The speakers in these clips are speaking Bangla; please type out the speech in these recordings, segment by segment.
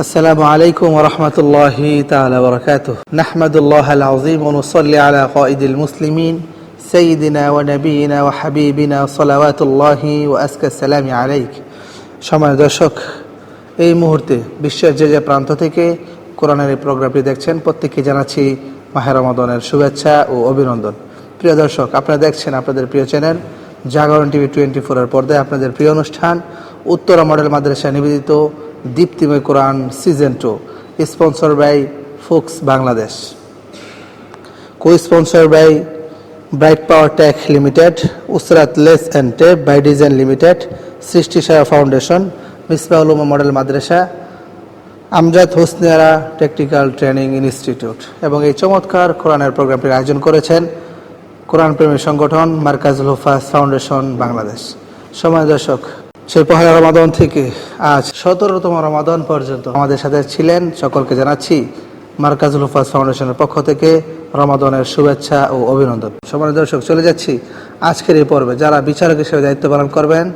আসসালামু আলাইকুম রহমতুল্লাহি তালাবরকাত নাহমদুল্লাহ আলজিম অনুসল্লি আলা কঈদুল মুসলিমিন সঈদিনা ও নবীনা ও হাবিবিনা সলাওয়াতুল্লাহি ও আসকালামি আলাইক। সময় দর্শক, এই মুহূর্তে বিশ্বের যে যে প্রান্ত থেকে কোরআনের এই প্রোগ্রামটি দেখছেন, প্রত্যেককে জানাচ্ছি মাহের মাহেরমদনের শুভেচ্ছা ও অভিনন্দন। প্রিয় দর্শক, আপনারা দেখছেন আপনাদের প্রিয় চ্যানেল জাগরণ টিভি টোয়েন্টি ফোরের পর্দায় আপনাদের প্রিয় অনুষ্ঠান, উত্তরা মডেল মাদ্রাসা নিবেদিত দীপ্তিময় Quran season two sponsor by Folks Bangladesh. Co sponsor by Bright Power Tech Limited, Usrat lace and tape by design limited, Srishti Seba Foundation Misbaul model Madrasa, Amjad Hosniyara Technical Training Institute এবং এই চমৎকার কোরআনের প্রোগ্রামটির আয়োজন করেছেন কোরআন প্রেমী সংগঠন মার্কাজুল হুফাজ ফাউন্ডেশন বাংলাদেশ। সময় দর্শক সেই পহেলা রমাদন থেকে আজ সতেরোতম রমাদন পর্যন্ত আমাদের সাথে ছিলেন। সকলকে জানাচ্ছি মার্কাজুল হুফাজ ফাউন্ডেশনের পক্ষ থেকে রমাদনের শুভেচ্ছা ও অভিনন্দন। সময় দর্শক, চলে যাচ্ছি আজকের এই পর্বে। যারা বিচারক হিসেবে দায়িত্ব পালন করবেন,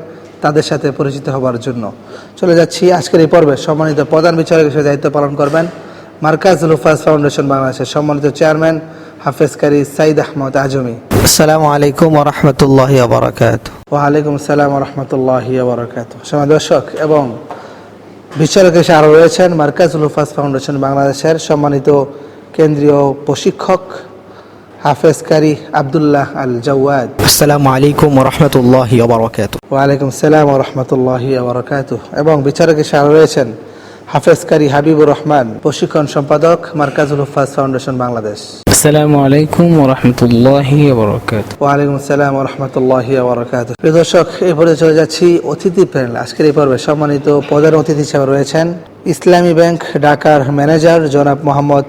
তাদের সাথে পরিচিত হবার জন্য চলে যাচ্ছি আজকের এই পর্বে। সম্মানিত প্রধান বিচারক হিসেবে দায়িত্ব পালন করবেন মার্কাজুল হুফাজ ফাউন্ডেশন বাংলাদেশের সম্মানিত চেয়ারম্যান হাফেজ কারি সাইদ আহমদ আজমি। আসসালামু আলাইকুম ওরহমতুল্লাহ বারাকাত ওয়ালাইকুম আসসালাম রহমতুল্লাহ বরকাত সময় দর্শক এবং বিচারক আরও রয়েছেন মার্কাজুল হুফাজ ফাউন্ডেশন বাংলাদেশের সম্মানিত কেন্দ্রীয় প্রশিক্ষক হাফেজ কারি আবদুল্লাহ আল জাওয়াদ আসসালামু আলাইকুম ওরহমতুল্লাহ বারাকাত ওয়ালাইকুম সালাম রহমতুল্লাহ বরকাত এবং বিচারক আরও রয়েছেন হাফেজ কারি হাবিবুর রহমান প্রশিক্ষণ সম্পাদক মার্কাজুল হুফাজ ফাউন্ডেশন বাংলাদেশ। আসসালামু আলাইকুম ওরহমতুল্লাহি বরকাত ওয়ালাইকুম আসসালাম রহমতুল্লাহ বরকাত প্রিয় দর্শক এই চলে যাচ্ছি অতিথি প্যানেল আজকের এই পর্বে সম্মানিত প্রধান অতিথি হিসেবে রয়েছেন ইসলামী ব্যাংক ঢাকার ম্যানেজার জনাব মোহাম্মদ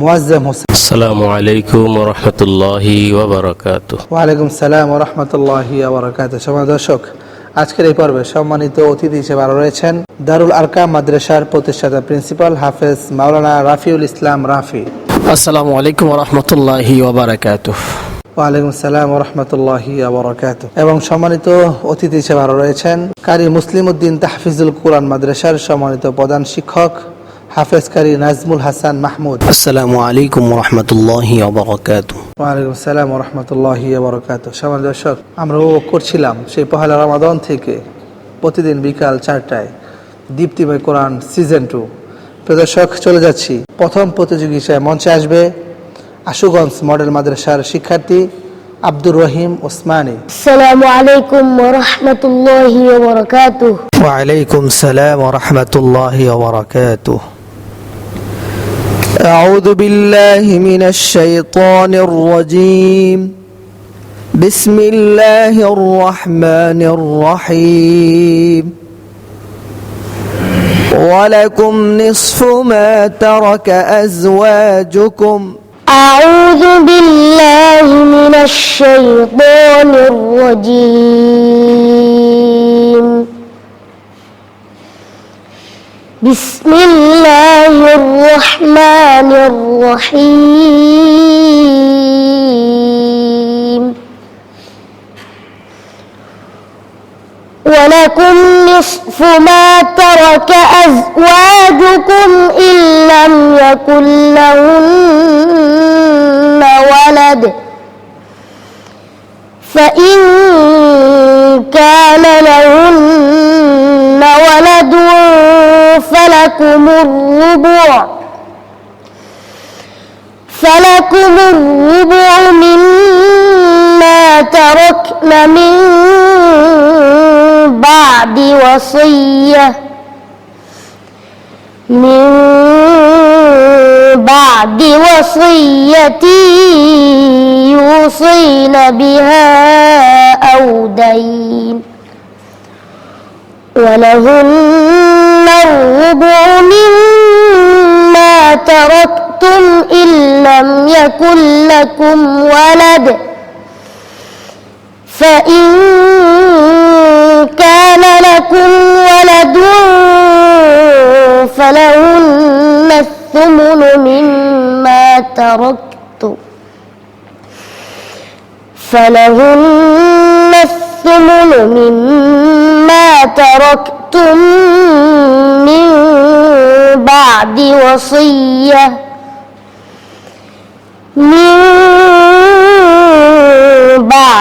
মুয়াজ্জেম হোসেন। আসসালামু আলাইকুম রহমতুল্লাহি ওবরাকাত। ওয়ালাইকুম সালাম রহমতুল্লাহ বরকাত সময় দর্শক আজকের এই পর্বে সম্মানিত অতিথি হিসেবে আরও রয়েছেন দারুল আরকাম মাদ্রাসার প্রতিষ্ঠাতা প্রিন্সিপাল হাফেজ মাওলানা রাফিউল ইসলাম রাফি। আসসালামু আলাইকুম ওরহমতুল্লাহি ওবরাকাত ওয়ালাইকুম সালাম রহমতুল্লাহ বরকাত এবং সম্মানিত অতিথি হিসেবে আরও রয়েছেন কারি মুসলিম উদ্দিন তাহফিজুল কোরআন মাদ্রাসার সম্মানিত প্রধান শিক্ষক হাফেজ কারি নাজমুল হাসান মাহমুদ। আসসালামু আলাইকুম ওরহমতুল্লাহ বারাকাত ওয়ালাইকুম সালাম রহমতুল্লাহ বরকাত সমাজ দর্শক আমরা উপভোগ করছিলাম সেই পহেলা রমাদন থেকে প্রতিদিন বিকাল চারটায় দীপ্তিময় কোরআন সিজন টু। প্রদর্শক চলে যাচ্ছি প্রথম প্রতিযোগী হিসেবে মঞ্চে আসবে আশুগঞ্জ মডেল মাদ্রাসার শিক্ষার্থী আব্দুর রহিম ওসমানী السلام عليكم ورحمة الله وبركاته وعليكم السلام ورحمة الله وبركاته أعوذ بالله من الشيطان الرجيم بسم الله الرحمن الرحيم ولكم نصف ما ترك أزواجكم. أعوذ بالله من الشيطان الرجيم. بسم الله الرحمن الرحيم. ولكم نصف ما ترك أزواجكم إن لم يكن لهن ولد. فإن كان لهن ولد فلكم الربع. فلكم الربع مما تركن من بعد وصية من بعد وصية يوصين بها أو دين ولهن الربع مما تركتم إن لم يكن لكم ولد فإن لكم ولد فلهن الثمن مما تركتم. فلهن الثمن مما تركتم من بعد وصية. من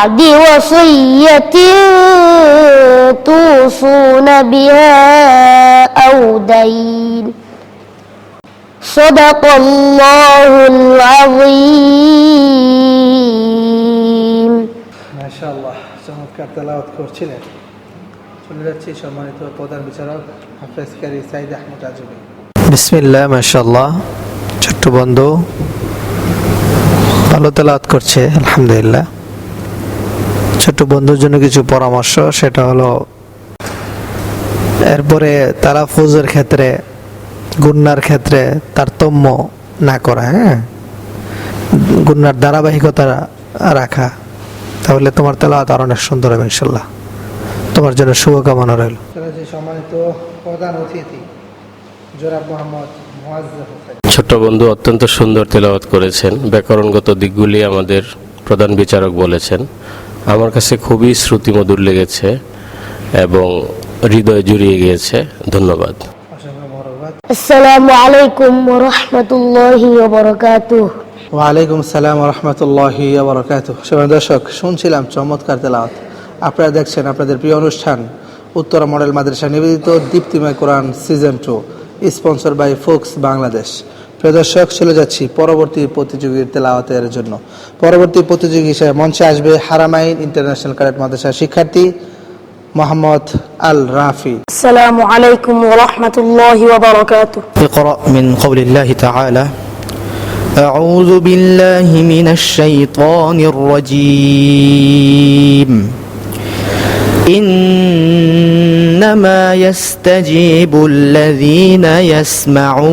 بعد وصية توصون بها أو دين صدق الله العظيم মাশাআল্লাহ চমৎকার তেলাওয়াত করছিলেন চলে যাচ্ছি সম্মানিত প্রধান বিচারক হাফেজ কারি সাইদ আহমদ আজমি বিসমিল্লাহ মাশাল্লাহ ছোট্ট বন্ধু ভালো তেলাওয়াত করছে আলহামদুলিল্লাহ ছোট্ট বন্ধুর জন্য কিছু পরামর্শ সেটা হলো এরপরে তালাফুজের ক্ষেত্রে গুন্নার ক্ষেত্রে তারতম্য না করা হ্যাঁ? গুন্নার ধারাবাহিকতা রাখা তাহলে তোমার তেলাওয়াত আর অনেক সুন্দর হবে ইনশাল্লাহ তোমার জন্য শুভকামনা রইল। সম্মানিত প্রধান অতিথি জোরাব মোহাম্মদ ছোট্ট বন্ধু অত্যন্ত সুন্দর তেলাওয়াত করেছেন। ব্যাকরণগত দিকগুলি আমাদের প্রধান বিচারক বলেছেন। আমার কাছে খুবই শ্রুতিমধুর লেগেছে এবং হৃদয় জুড়িয়ে গিয়েছে। ধন্যবাদ। আসসালামু আলাইকুম রহমতুল্লাহি ওয়ালাইকুম সালাম রহমতুল্লাহি সুবহান দর্শক শুনছিলাম চমৎকার তেলাওয়াত। আপনারা দেখছেন আপনাদের প্রিয় অনুষ্ঠান উত্তরা মডেল মাদ্রাসা নিবেদিত দীপ্তিময় Quran season two sponsor by Folks Bangladesh. প্রিয় দর্শক চলে যাচ্ছি পরবর্তী প্রতিযোগীর তেলাওয়াতের জন্য পরবর্তী প্রতিযোগী হিসেবে মঞ্চে আসবে হারামাইন ইন্টারন্যাশনাল ক্যাডেট মাদ্রাসার শিক্ষার্থী মোহাম্মদ আল রাফি السلام عليكم ورحمة الله وبركاته اقرأ من قول الله تعالى أعوذ بالله من الشيطان الرجيم إنما يستجيب الذين يسمعون.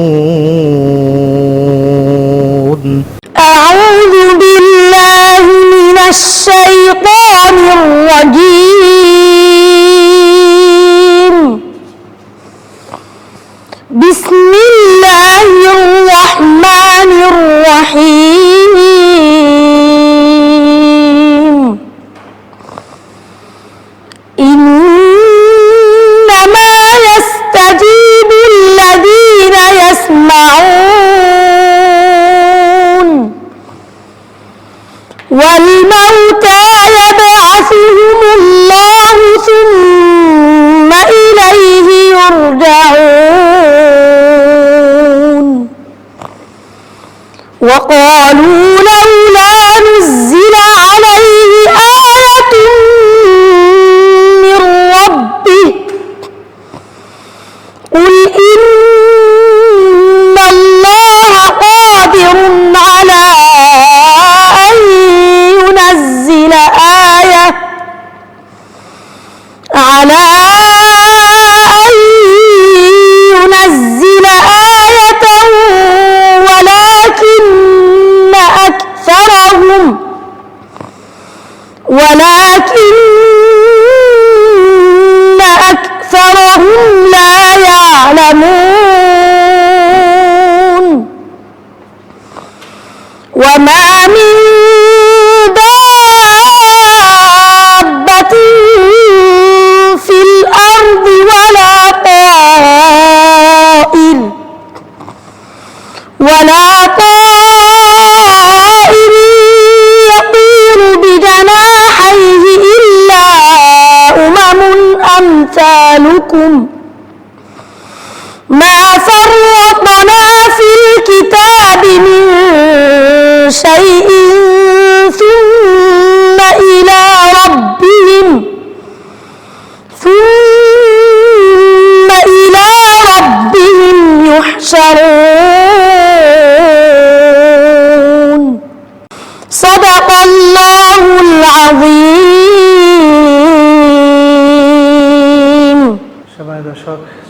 أعوذ بالله من الشيطان الرجيم. بسم এই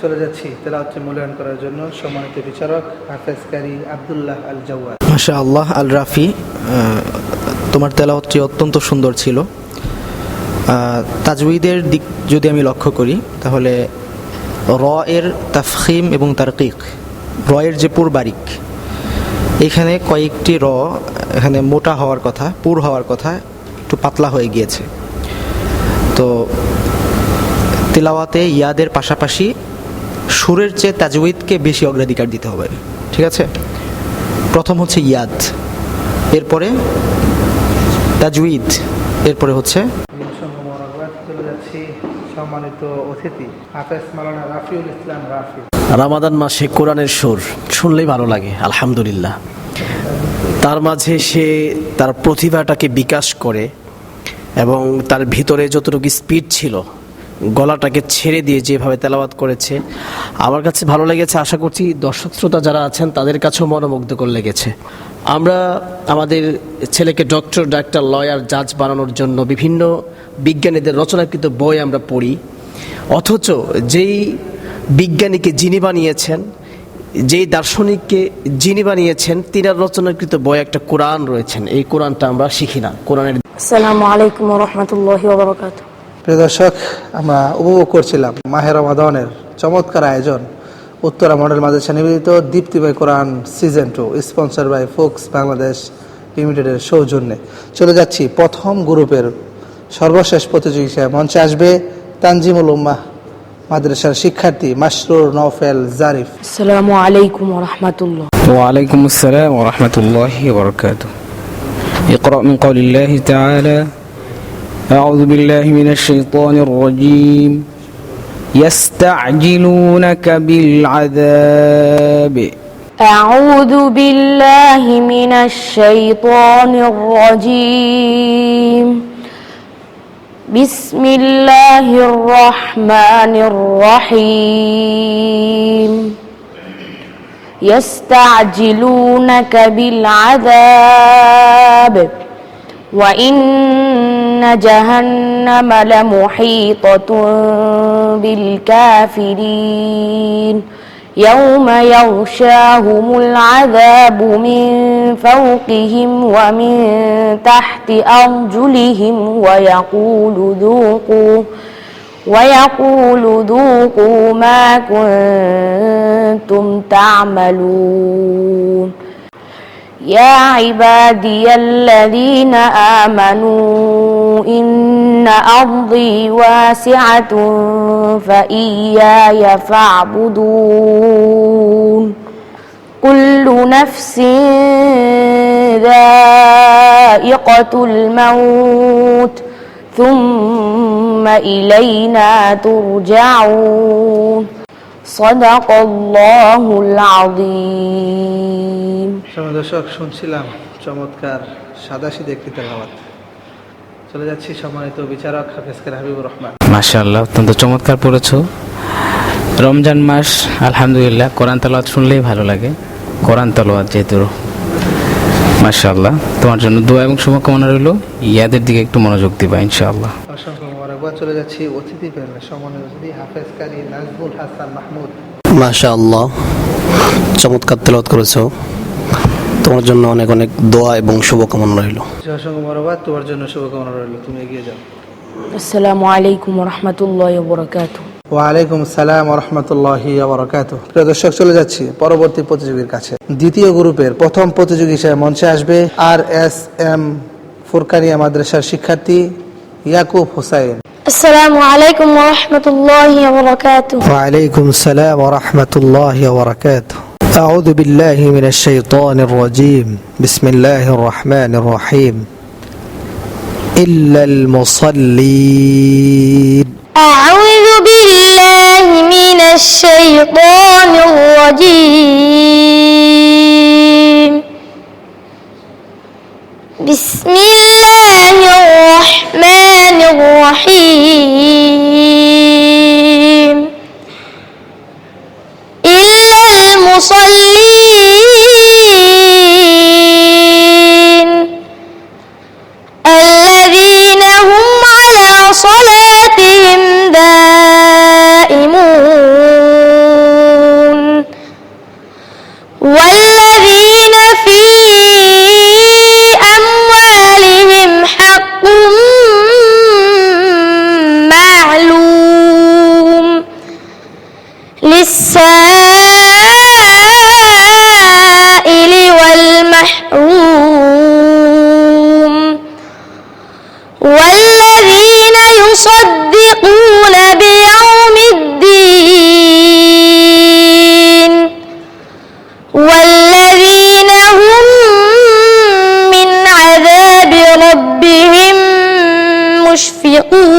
চলে যাচ্ছি তেলাওয়াতটি মূল্যায়ন করার জন্য সম্মানিত বিচারক হাফেজ কারি আবদুল্লাহ আল জাওয়াদ মাশা আল্লাহ আল রাফি তোমার তেলাওয়াতটি অত্যন্ত সুন্দর ছিল। আহ, তাজউইদের দিক যদি আমি লক্ষ্য করি তাহলে র এর তাফখিম এবং তারকিক র এর যে পুর বারিক এখানে কয়েকটি র এখানে মোটা হওয়ার কথা পুর হওয়ার কথা একটু পাতলা হয়ে গিয়েছে। তো তেলাওয়াতে ইয়াদের পাশাপাশি সুরের চেয়ে তাজউইদকে বেশি অগ্রাধিকার দিতে হবে ঠিক আছে? প্রথম হচ্ছে ইয়াদ এরপরে তাজউইদ এরপরে হচ্ছে অসংখ্য মোবারকবাদ চলে যাচ্ছি সম্মানিত অতিথি হাফেজ মালানা রাফিউল ইসলাম রাফি রামাদান মাসে কোরআনের সুর শুনলেই ভালো লাগে আলহামদুলিল্লাহ। তার মাঝে সে তার প্রতিভাটাকে বিকাশ করে এবং তার ভিতরে যতটুকু স্পিড ছিল গলাটাকে ছেড়ে দিয়ে যেভাবে তেলাবাত করেছে, আমার কাছে ভালো লেগেছে। আশা করছি দর্শক শ্রোতা যারা আছেন, তাদের কাছেও মনোমুগ্ধকর লেগেছে। আমরা আমাদের ছেলেকে ডক্টর, ডাক্তার, লয়ার, জাজ বানানোর জন্য বিভিন্ন বিজ্ঞানীদের রচনাকৃত বই আমরা পড়ি। অথচ যেই বিজ্ঞানীকে যিনি বানিয়েছেন, যেই দার্শনিককে যিনি বানিয়েছেন, তিনার রচনাকৃত বই একটা কোরআন রয়েছেন। এই কোরআনটা আমরা শিখি না। কোরআনের সালামু আলাইকুম রহমতুল্লাহ প্রিয় দর্শক আমরা উপভোগ করছিলাম মাহের রমাদনের চমৎকার আয়োজন উত্তরা মডেল মাদ্রাসা নিবেদিত দীপ্তিময় কোরআন season two sponsor by Folks Bangladesh লিমিটেডের সৌজন্যে চলে যাচ্ছি প্রথম গ্রুপের সর্বশেষ প্রতিযোগিতায় মঞ্চে আসবে তানজিমুল উম্মাহ মাদ্রাসার শিক্ষার্থী মাসরুর নওফেল জারিফ السلام عليكم ورحمة الله وعليكم السلام ورحمة الله وبركاته اقرأ من قول الله تعالى أعوذ بالله من الشيطان الرجيم. يستعجلونك بالعذاب. أعوذ بالله من الشيطان الرجيم. بسم الله الرحمن الرحيم. يستعجلونك بالعذاب. وإن جهنم لمحيطة بالكافرين يوم يغشاهم العذاب من فوقهم ومن تحت أرجلهم ويقول ذوقوا ويقول ذوقوا ما كنتم تعملون يا عبادي الذين آمنوا إن أرضي واسعة فإياي فاعبدون. كل نفس ذائقة الموت ثم إلينا ترجعون. দর্শক শুনছিলাম চমৎকার সাদাসিদে একটি তেলাওয়াত চলে যাচ্ছি সম্মানিত বিচারক হাফেজকের হাবিবুর রহমান। মাশাআল্লাহ অত্যন্ত চমৎকার পড়েছো। রমজান মাস আলহামদুলিল্লাহ কোরআন তালাওয়াত শুনলেই ভালো লাগে। কোরআন তালাওয়াত যেহেতু মাশাআল্লাহ তোমার জন্য দোয়া এবং শুভকামনা রইল। ইয়াদের দিকে একটু মনোযোগ দিবা ইনশাআল্লাহ। বারবার চলে যাচ্ছি অতিথি প্যানেলে সম্মানিত অতিথি হাফেজ কারি হাসান মাহমুদ। মাশাআল্লাহ চমৎকার তেলত করেছ। তোমার জন্য অনেক অনেক দোয়া এবং শুভকামনা রইল। অসংখ্য মরবাদ তোমার জন্য শুভকামনা রইল। তুমি এগিয়ে যাও। আসসালামু আলাইকুম রহমতুল্লাহ বরকাত ওয়ালাইকুম সালাম রহমতুল্লাহ বরকাত প্রিয় দর্শক চলে যাচ্ছি পরবর্তী প্রতিযোগীর কাছে। দ্বিতীয় গ্রুপের প্রথম প্রতিযোগী হিসেবে মঞ্চে আসবে আর এস এম ফুরকানিয়া মাদ্রাসার শিক্ষার্থী ইয়াকুব হুসাইন। السلام عليكم ورحمة الله وبركاته. وعليكم السلام ورحمة الله وبركاته. أعوذ بالله من الشيطان الرجيم. بسم الله الرحمن الرحيم. إلا المصلين. أعوذ بالله من الشيطان الرجيم. filosofia, um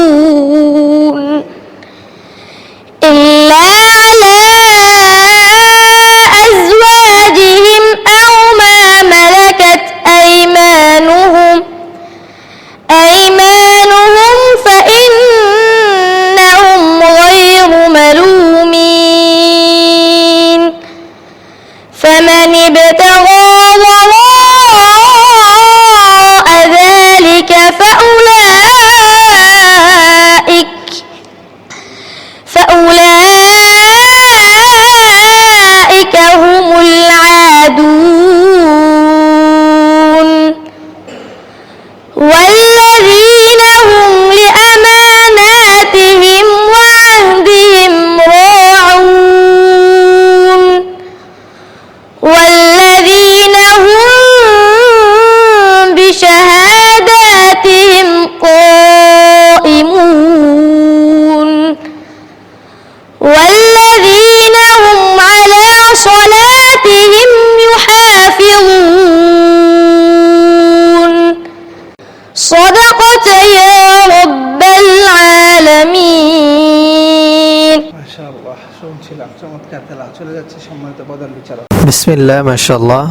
চলে যাচ্ছে সম্মানিত প্রধান বিচারক। বিসমিল্লাহ মাশাল্লাহ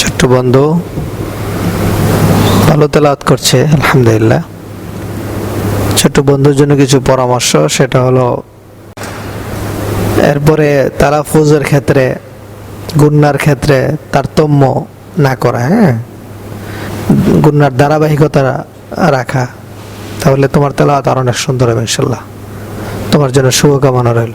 ছোট্ট বন্ধু ভালো তেলাওয়াত করছে আলহামদুলিল্লাহ। ছোট্ট বন্ধুর জন্য কিছু পরামর্শ সেটা হলো এরপরে তালাফুজের ক্ষেত্রে গুন্নার ক্ষেত্রে তারতম্য না করা হ্যাঁ? গুন্নার ধারাবাহিকতা রাখা তাহলে তোমার তেলাওয়াত আর অনেক সুন্দর হবে ইনশাল্লাহ তোমার জন্য শুভকামনা রইল।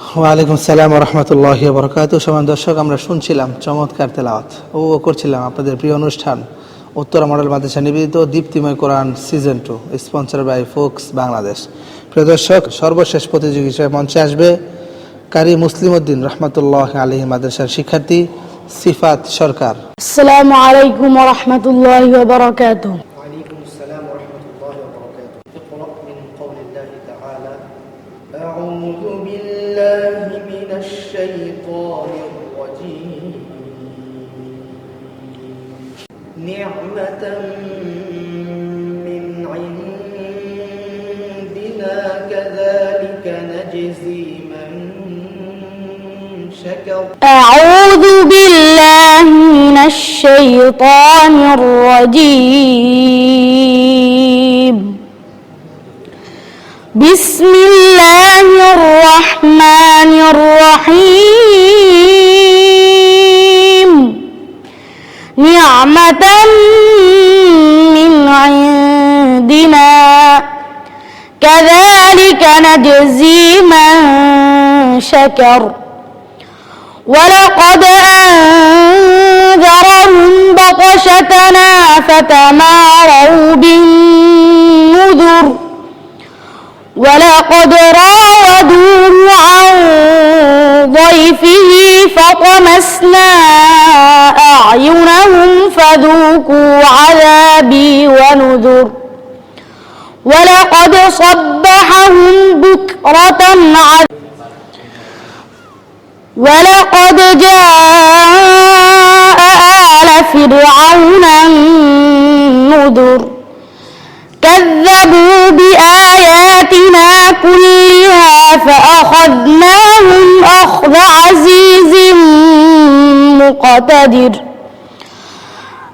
ওয়ালাইকুম সালাম রহমতুল্লাহ বরকাত সমান দর্শক, আমরা শুনছিলাম চমৎকার তেলাওয়াত ও করছিলাম আপনাদের প্রিয় অনুষ্ঠান, উত্তরা মডেল মাদ্রাসা নিবেদিত দীপ্তিময় Quran season two sponsor by Folks Bangladesh. প্রিয় দর্শক, সর্বশেষ প্রতিযোগী হিসেবে মঞ্চে আসবে কারি মুসলিম উদ্দিন রহমতুল্লাহ আলহী মাদ্রাসার শিক্ষার্থী সিফাত সরকার। আসসালামু আলাইকুম রহমতুল্লাহ বরকাত نعمة من عندنا كذلك نجزي من شكر. أعوذ بالله من الشيطان الرجيم. بسم الله الرحمن الرحيم. نعمة من عندنا. كذلك نجزي من شكر. ولقد أنذرهم بطشتنا فتماروا بالنذر. ولقد راودوه عن ضيفه فطمسنا أعينهم فذوقوا عذابي ونذر. ولقد صبحهم بكرة ولقد جاء آل فرعون النذر. كذبوا بآياتنا كلها فأخذناهم أخذ عزيز مقتدر.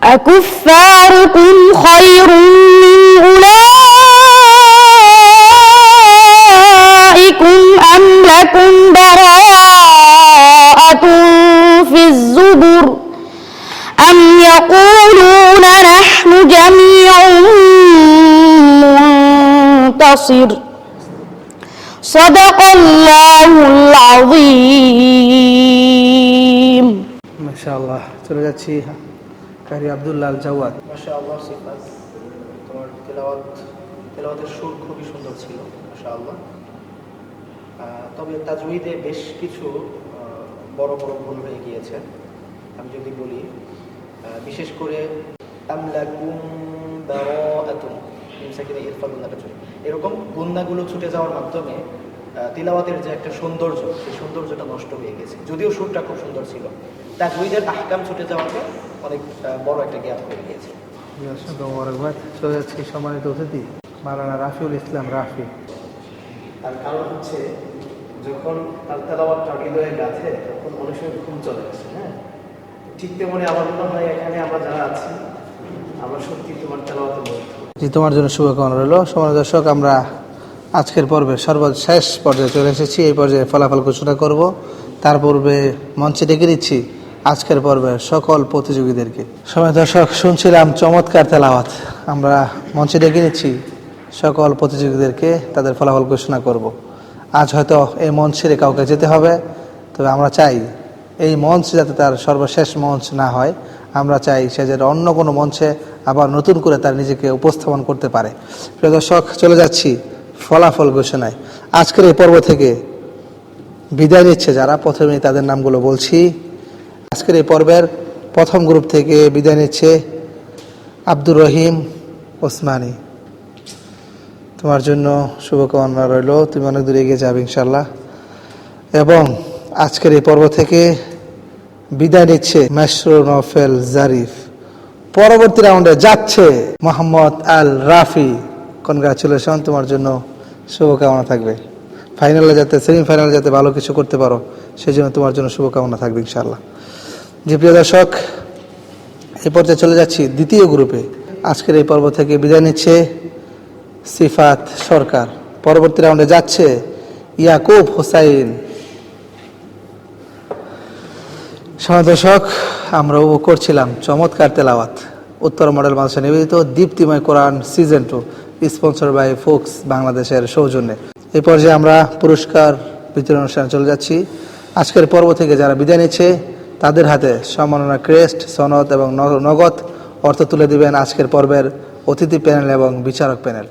أكفاركم خير من أولئكم منتصر صدق الله العظيم মাশাআল্লাহ চলে যাচ্ছি কারি আব্দুল্লাহ আল জাওয়াদ মাশা আল্লাহ সিফাত তোমার তেলাওয়াত তেলাওয়াতের সুর খুবই সুন্দর ছিল মাশা আল্লাহ তবে তাজউইদে বেশ কিছু আহ, বড় বড় ভুল হয়ে গিয়েছে আমি যদি বলি আহ, বিশেষ করে আমলাকুম বারাআতুন মিম সাকিনে ইরফা গুন্নাটা চলে এরকম গুন্নাগুলো ছুটে যাওয়ার মাধ্যমে তিলাওয়াতের যে একটা সৌন্দর্য সেই সৌন্দর্যটা নষ্ট হয়ে গেছে। যদিও সুরটা খুব সুন্দর ছিল। তাজউইদের আহকাম ছুটে যাওয়াতে অনেক আহ, বড় একটা গ্যাপ হয়ে গিয়েছে। অসংখ্য মোবারকবাদ সম্মানিত অতিথি মারানা রাফিউল ইসলাম রাফি। তার কারণ হচ্ছে যখন তার তেলাওয়াতটা হৃদয়ে গাছে তখন অনেক সময় ঘুম চলে আসে হ্যাঁ? ঠিক তেমনি আমার মনে হয় এখানে আমরা যারা আছি আমরা সত্যি তোমার তেলাওয়াতে মুগ্ধ জি, তোমার জন্য শুভকামনা রইল। সময় দর্শক, আমরা আজকের পর্বে সর্বশেষ পর্যায়ে চলে এসেছি। এই পর্যায়ে ফলাফল ঘোষণা করব। তার পূর্বে মঞ্চে ডেকে দিচ্ছি আজকের পর্বে সকল প্রতিযোগীদেরকে। সময় দর্শক, শুনছিলাম চমৎকার তেলাওয়াত। আমরা মঞ্চে ডেকে নিচ্ছি সকল প্রতিযোগীদেরকে, তাদের ফলাফল ঘোষণা করব। আজ হয়তো এই মঞ্চ ছেড়ে কাউকে যেতে হবে, তবে আমরা চাই এই মঞ্চ যাতে তার সর্বশেষ মঞ্চ না হয়। আমরা চাই সে যেন অন্য কোনো মঞ্চে আবার নতুন করে তার নিজেকে উপস্থাপন করতে পারে। প্রিয় দর্শক, চলে যাচ্ছি ফলাফল ঘোষণায়। আজকের এই পর্ব থেকে বিদায় নিচ্ছে যারা। প্রথমেই তাদের নামগুলো বলছি। আজকের এই পর্বের প্রথম গ্রুপ থেকে বিদায় নিচ্ছে আব্দুর রহিম ওসমানী। তোমার জন্য শুভকামনা রইল। তুমি অনেক দূরে এগিয়ে যাবে ইনশাল্লাহ এবং আজকের এই পর্ব থেকে বিদায় নিচ্ছে মাসরুর নফেল জারিফ। পরবর্তী রাউন্ডে যাচ্ছে মোহাম্মদ আল রাফি। কনগ্রাচুলেশন তোমার জন্য শুভকামনা থাকবে। ফাইনালে যাতে সেমিফাইনালে যাতে ভালো কিছু করতে পারো সেই জন্য তোমার জন্য শুভকামনা থাকবে ইনশাল্লাহ জি, প্রিয় দর্শক এই পর্যায়ে চলে যাচ্ছি দ্বিতীয় গ্রুপে আজকের এই পর্ব থেকে বিদায় নিচ্ছে সিফাত সরকার। পরবর্তী রাউন্ডে যাচ্ছে ইয়াকুব হোসাইন। সময় দর্শক, আমরা উপভোগ করছিলাম চমৎকার তেলাওয়াত। উত্তর মডেল মাদ্রাসা নিবেদিত দীপ্তিময় Quran season two sponsor by Folks বাংলাদেশের সৌজন্যে। এই পর্যায়ে আমরা পুরস্কার বিতরণ অনুষ্ঠানে চলে যাচ্ছি। আজকের পর্ব থেকে যারা বিদায় নিচ্ছে, তাদের হাতে সম্মাননা ক্রেস্ট, সনদ এবং নগদ অর্থ তুলে দিবেন আজকের পর্বের অতিথি প্যানেল এবং বিচারক প্যানেল।